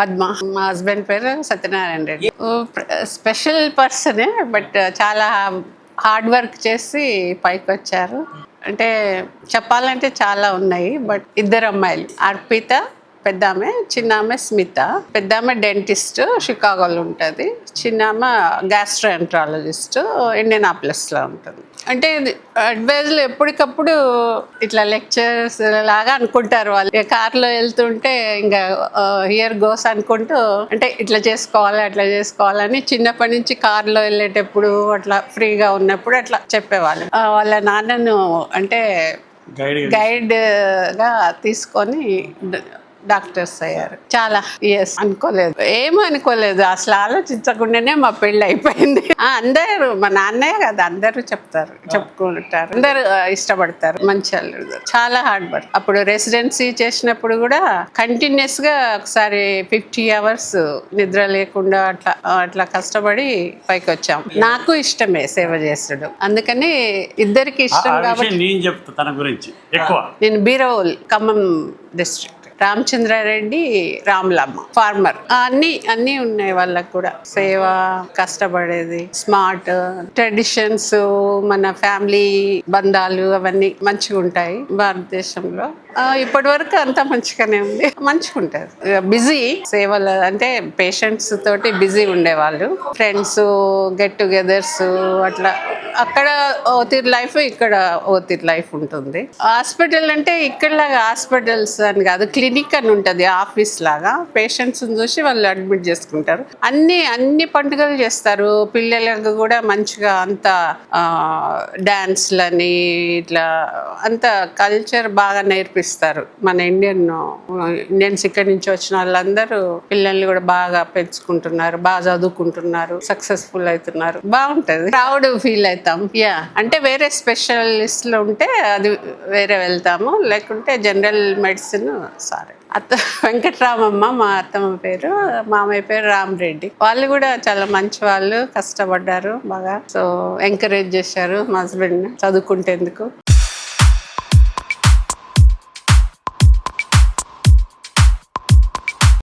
పద్మ. మా హస్బెండ్ పేరు సత్యనారాయణ రెడ్డి. స్పెషల్ పర్సనే బట్ చాలా హార్డ్ వర్క్ చేసి పైకి వచ్చారు అంటే చెప్పాలంటే చాలా ఉన్నాయి బట్ ఇద్దరు అమ్మాయిలు. అర్పిత పెద్ద ఆమె చిన్న ఆమె స్మిత. పెద్ద ఆమె డెంటిస్ట్ షికాగోలో ఉంటుంది. చిన్న ఆమె గ్యాస్ట్రోఎంట్రాలజిస్ట్ ఇండియనాప్లస్లో ఉంటుంది. అంటే ఇది అడ్వైజ్లు ఎప్పటికప్పుడు ఇట్లా లెక్చర్స్ లాగా అనుకుంటారు వాళ్ళు. కార్లో వెళ్తుంటే ఇంకా హియర్ గోస్ అనుకుంటూ అంటే ఇట్లా చేసుకోవాలి అట్లా చేసుకోవాలని చిన్నప్పటి నుంచి కార్లో వెళ్ళేటప్పుడు అట్లా ఫ్రీగా ఉన్నప్పుడు అట్లా చెప్పేవాళ్ళు. వాళ్ళ నాన్నను అంటే గైడ్ గైడ్గా తీసుకొని డాక్టర్స్ అయ్యారు. చాలా. ఎస్ అనుకోలేదు. ఏమీ అనుకోలేదు. అసలు ఆలోచించకుండానే మా పెళ్ళి అయిపోయింది. అందరూ మా నాన్నయ్య కదా అందరూ చెప్తారు చెప్పుకుంటారు. అందరూ ఇష్టపడతారు. మంచి చాలా హార్డ్ వర్క్ అప్పుడు రెసిడెన్సీ చేసినప్పుడు కూడా కంటిన్యూస్గా ఒకసారి ఫిఫ్టీ అవర్స్ నిద్ర లేకుండా అట్లా అట్లా కష్టపడి పైకి వచ్చాం. నాకు ఇష్టమే సేవ చేసుడు. అందుకని ఇద్దరికి ఇష్టం కాబట్టి నేను చెప్తా తన గురించి. ఎక్కువ. నేను ఖమ్మం డిస్ట్రిక్ట్ రామచంద్రారెడ్డి రాములమ్మ ఫార్మర్ అన్ని అన్ని ఉన్నాయి వాళ్ళకు కూడా. సేవ కష్టపడేది స్మార్ట్ ట్రెడిషన్స్ మన ఫ్యామిలీ బంధాలు అవన్నీ మంచిగా ఉంటాయి భారతదేశంలో ఇప్పటి వరకు అంతా మంచిగానే ఉంది. మంచిగా ఉంటుంది బిజీ. సేవలు అంటే పేషెంట్స్ తోటి బిజీ ఉండేవాళ్ళు. ఫ్రెండ్స్ గెట్ టుగెదర్స్ అట్లా. అక్కడ ఓతిర్ లైఫ్ ఇక్కడ ఓతిర్ లైఫ్ ఉంటుంది. హాస్పిటల్ అంటే ఇక్కడలాగా హాస్పిటల్స్ అని కాదు క్లినిక్ అని ఉంటుంది ఆఫీస్ లాగా. పేషెంట్స్ చూసి వాళ్ళు అడ్మిట్ చేసుకుంటారు. అన్ని అన్ని పండుగలు చేస్తారు. పిల్లలకు కూడా మంచిగా అంత డాన్స్లని ఇట్లా అంత కల్చర్ బాగా నేర్పిస్తారు మన ఇండియన్ ఇండియన్స్ ఇక్కడి నుంచి వచ్చిన వాళ్ళందరూ పిల్లల్ని కూడా బాగా పెంచుకుంటున్నారు బాగా చదువుకుంటున్నారు సక్సెస్ఫుల్ అవుతున్నారు. బాగుంటది. ప్రౌడ్ ఫీల్ అవుతాం. యా అంటే వేరే స్పెషలిస్ట్లో ఉంటే అది వేరే వెళ్తాము. లేకుంటే జనరల్ మెడిసిన్ సారీ. అత్త వెంకటరామమ్మ మా అత్తమ్మ పేరు మామయ్య పేరు రామరెడ్డి. వాళ్ళు కూడా చాలా మంచి వాళ్ళు కష్టపడ్డారు బాగా. సో ఎంకరేజ్ చేశారు మా హస్బెండ్ చదువుకుంటేందుకు.